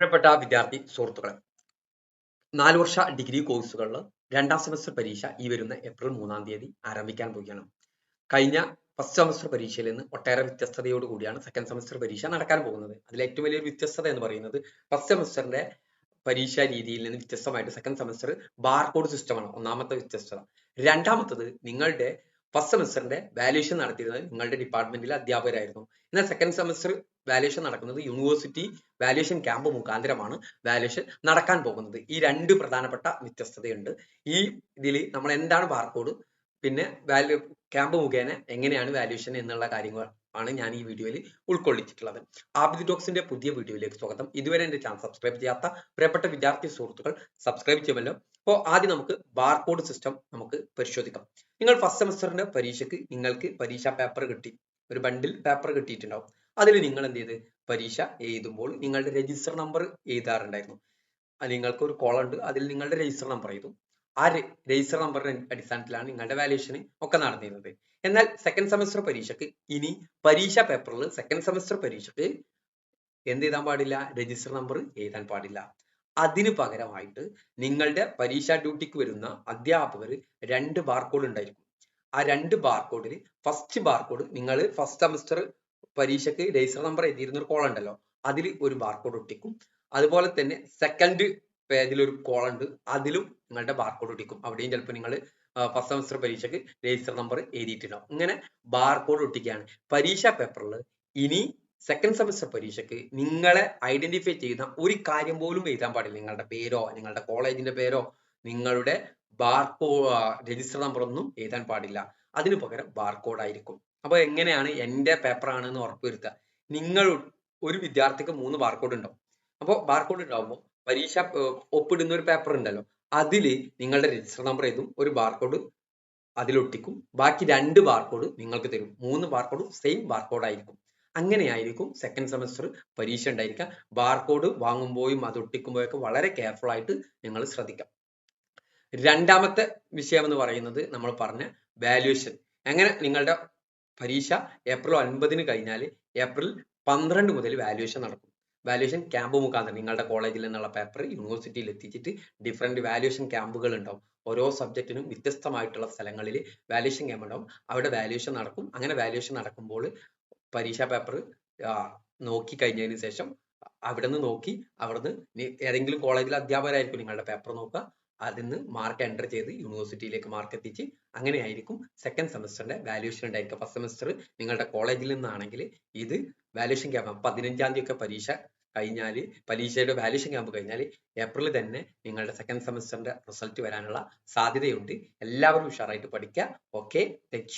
പ്രിയപ്പെട്ട വിദ്യാർത്ഥി സുഹൃത്തുക്കളെ നാല് വർഷ ഡിഗ്രി കോഴ്സുകളിൽ രണ്ടാം സെമസ്റ്റർ പരീക്ഷ ഈ വരുന്ന ഏപ്രിൽ മൂന്നാം തീയതി ആരംഭിക്കാൻ പോവുകയാണ്. കഴിഞ്ഞ ഫസ്റ്റ് സെമസ്റ്റർ പരീക്ഷയിൽ നിന്ന് ഒട്ടേറെ വ്യത്യസ്തതയോട് കൂടിയാണ് സെക്കൻഡ് സെമസ്റ്റർ പരീക്ഷ നടക്കാൻ പോകുന്നത്. അതിൽ ഏറ്റവും വലിയൊരു വ്യത്യസ്തത എന്ന് പറയുന്നത് ഫസ്റ്റ് സെമസ്റ്ററിന്റെ പരീക്ഷാ രീതിയിൽ നിന്ന് വ്യത്യസ്തമായിട്ട് സെക്കൻഡ് സെമസ്റ്റർ ബാർ കോഡ് സിസ്റ്റമാണ് ഒന്നാമത്തെ വ്യത്യസ്തത. രണ്ടാമത്തത് നിങ്ങളുടെ ഫസ്റ്റ് സെമസ്റ്ററിന്റെ വാല്യൂഷൻ നടത്തിയിരുന്നത് നിങ്ങളുടെ ഡിപ്പാർട്ട്മെന്റിലെ അധ്യാപകരായിരുന്നു. എന്നാൽ സെക്കൻഡ് സെമസ്റ്റർ വാല്യൂഷൻ നടക്കുന്നത് യൂണിവേഴ്സിറ്റി വാല്യുവേഷൻ ക്യാമ്പ് മുഖാന്തരമാണ് വാല്യുവേഷൻ നടക്കാൻ പോകുന്നത്. ഈ രണ്ട് പ്രധാനപ്പെട്ട വ്യത്യസ്തതയുണ്ട്. ഈ ഇതിൽ നമ്മൾ എന്താണ് ബാർകോഡ് പിന്നെ വാല്യൂ ക്യാമ്പ് മുഖേന എങ്ങനെയാണ് വാല്യുവേഷൻ എന്നുള്ള കാര്യങ്ങൾ ആണ് ഞാൻ ഈ വീഡിയോയിൽ ഉൾക്കൊള്ളിച്ചിട്ടുള്ളത്. ആബിദ് ടോക്സിന്റെ പുതിയ വീഡിയോയിലേക്ക് സ്വാഗതം. ഇതുവരെ എന്റെ ചാനൽ സബ്സ്ക്രൈബ് ചെയ്യാത്ത പ്രിയപ്പെട്ട വിദ്യാർത്ഥി സുഹൃത്തുക്കൾ സബ്സ്ക്രൈബ് ചെയ്യുമല്ലോ. അപ്പോൾ ആദ്യം നമുക്ക് ബാർകോഡ് സിസ്റ്റം നമുക്ക് പരിശോധിക്കാം. നിങ്ങൾ ഫസ്റ്റ് സെമസ്റ്ററിന്റെ പരീക്ഷയ്ക്ക് നിങ്ങൾക്ക് പരീക്ഷാ പേപ്പർ കിട്ടി. ഒരു ബണ്ടിൽ പേപ്പർ കിട്ടിയിട്ടുണ്ടാവും. അതിൽ നിങ്ങൾ എന്ത് ചെയ്ത്? പരീക്ഷ എഴുതുമ്പോൾ നിങ്ങളുടെ രജിസ്റ്റർ നമ്പർ എഴുതാറുണ്ടായിരുന്നു. നിങ്ങൾക്ക് ഒരു കോളം ഉണ്ട്. അതിൽ നിങ്ങളുടെ രജിസ്റ്റർ നമ്പർ എഴുതും. ആ രജിസ്റ്റർ നമ്പറിന്റെ അടിസ്ഥാനത്തിലാണ് നിങ്ങളുടെ വാല്യുവേഷൻ ഒക്കെ നടന്നിരുന്നത്. എന്നാൽ സെക്കൻഡ് സെമസ്റ്റർ പരീക്ഷയ്ക്ക് ഇനി പരീക്ഷ പേപ്പറിൽ സെക്കൻഡ് സെമസ്റ്റർ പരീക്ഷയ്ക്ക് എന്ത് എഴുതാൻ പാടില്ല? രജിസ്റ്റർ നമ്പർ എഴുതാൻ പാടില്ല. അതിന് പകരമായിട്ട് നിങ്ങളുടെ പരീക്ഷാ ഡ്യൂട്ടിക്ക് വരുന്ന അധ്യാപകർ രണ്ട് ബാർകോഡ് ഉണ്ടായിരിക്കും. ആ രണ്ട് ബാർകോഡിൽ ഫസ്റ്റ് ബാർകോഡ് നിങ്ങൾ ഫസ്റ്റ് സെമസ്റ്റർ പരീക്ഷയ്ക്ക് രജിസ്റ്റർ നമ്പർ എഴുതിയിരുന്ന ഒരു കോളം ഉണ്ടല്ലോ. അതിൽ ഒരു ബാർകോഡ് ഒട്ടിക്കും. അതുപോലെ തന്നെ സെക്കൻഡ് പേജിൽ ഒരു കോളം ഉണ്ട്. അതിലും നിങ്ങളുടെ ബാർകോഡ് ഒട്ടിക്കും. അവിടെയും ചിലപ്പോൾ നിങ്ങൾ ഫസ്റ്റ് സെമസ്റ്റർ പരീക്ഷയ്ക്ക് രജിസ്റ്റർ നമ്പർ എഴുതിയിട്ടുണ്ടാവും. ഇങ്ങനെ ബാർകോഡ് ഒട്ടിക്കുകയാണ്. പരീക്ഷാ പേപ്പറിൽ ഇനി സെക്കൻഡ് സെമസ്റ്റർ പരീക്ഷയ്ക്ക് നിങ്ങളെ ഐഡന്റിഫൈ ചെയ്യുന്ന ഒരു കാര്യം പോലും എഴുതാൻ പാടില്ല. നിങ്ങളുടെ പേരോ നിങ്ങളുടെ കോളേജിന്റെ പേരോ നിങ്ങളുടെ ബാർകോ രജിസ്റ്റർ നമ്പർ ഒന്നും എഴുതാൻ പാടില്ല. അതിനു പകരം ബാർകോഡ് ആയിരിക്കും. അപ്പൊ എങ്ങനെയാണ് എന്റെ പേപ്പർ എന്ന് ഉറപ്പുവരുത്തുക? നിങ്ങൾ ഒരു വിദ്യാർത്ഥിക്ക് മൂന്ന് ബാർകോഡ് ഉണ്ടാവും. അപ്പോൾ ബാർകോഡ് ഉണ്ടാവുമ്പോൾ പരീക്ഷ ഒപ്പിടുന്ന ഒരു പേപ്പർ ഉണ്ടല്ലോ അതിൽ നിങ്ങളുടെ രജിസ്റ്റർ നമ്പർ എഴുതും ഒരു ബാർകോഡ് അതിലൊട്ടിക്കും ബാക്കി രണ്ട് ബാർകോഡ് നിങ്ങൾക്ക് തരും. മൂന്ന് ബാർക്കോഡും സെയിം ബാർകോഡ് ആയിരിക്കും. അങ്ങനെയായിരിക്കും സെക്കൻഡ് സെമസ്റ്റർ പരീക്ഷ ഉണ്ടായിരിക്കുക. ബാർകോഡ് വാങ്ങുമ്പോഴും അത് ഒട്ടിക്കുമ്പോഴൊക്കെ വളരെ കെയർഫുൾ ആയിട്ട് നിങ്ങൾ ശ്രദ്ധിക്കാം. രണ്ടാമത്തെ വിഷയം എന്ന് പറയുന്നത് നമ്മൾ പറഞ്ഞ വാല്യുവേഷൻ എങ്ങനെ നിങ്ങളുടെ പരീക്ഷ ഏപ്രിൽ ഒൻപതിന് കഴിഞ്ഞാൽ ഏപ്രിൽ പന്ത്രണ്ട് മുതൽ വാല്യുവേഷൻ നടക്കും. വാല്യുവേഷൻ ക്യാമ്പ് മുഖാന്തരം നിങ്ങളുടെ കോളേജിൽ നിന്നുള്ള പേപ്പർ യൂണിവേഴ്സിറ്റിയിൽ എത്തിച്ചിട്ട് ഡിഫറെന്റ് വാല്യുവേഷൻ ക്യാമ്പുകൾ ഉണ്ടാവും. ഓരോ സബ്ജക്റ്റിനും വ്യത്യസ്തമായിട്ടുള്ള സ്ഥലങ്ങളിൽ വാല്യുവേഷൻ ക്യാമ്പ് ഉണ്ടാവും. അവിടെ വാല്യുവേഷൻ നടക്കും. അങ്ങനെ വാല്യുവേഷൻ നടക്കുമ്പോൾ പരീക്ഷാ പേപ്പർ നോക്കി കഴിഞ്ഞതിന് ശേഷം അവിടെ നിന്ന് നോക്കി അവിടുന്ന് ഏതെങ്കിലും കോളേജിലെ അധ്യാപകരായിരിക്കും നിങ്ങളുടെ പേപ്പർ നോക്കുക. അതിന്ന് മാർക്ക് എന്റർ ചെയ്ത് യൂണിവേഴ്സിറ്റിയിലേക്ക് മാർക്ക് എത്തിച്ച് അങ്ങനെയായിരിക്കും സെക്കൻഡ് സെമസ്റ്ററിന്റെ വാല്യൂഷൻ ഉണ്ടായിരിക്കുക ഫസ്റ്റ് സെമസ്റ്റർ നിങ്ങളുടെ കോളേജിൽ നിന്നാണെങ്കിൽ ഇത് വാല്യൂഷൻ ക്യാമ്പ് പതിനഞ്ചാം തീയതി ഒക്കെ പരീക്ഷ കഴിഞ്ഞാൽ പരീക്ഷയുടെ വാല്യൂഷൻ ക്യാമ്പ് കഴിഞ്ഞാൽ ഏപ്രിൽ തന്നെ നിങ്ങളുടെ സെക്കൻഡ് സെമസ്റ്ററിന്റെ റിസൾട്ട് വരാനുള്ള സാധ്യതയുണ്ട്. എല്ലാവരും ഉഷാറായിട്ട് പഠിക്കുക ഓക്കെ താങ്ക്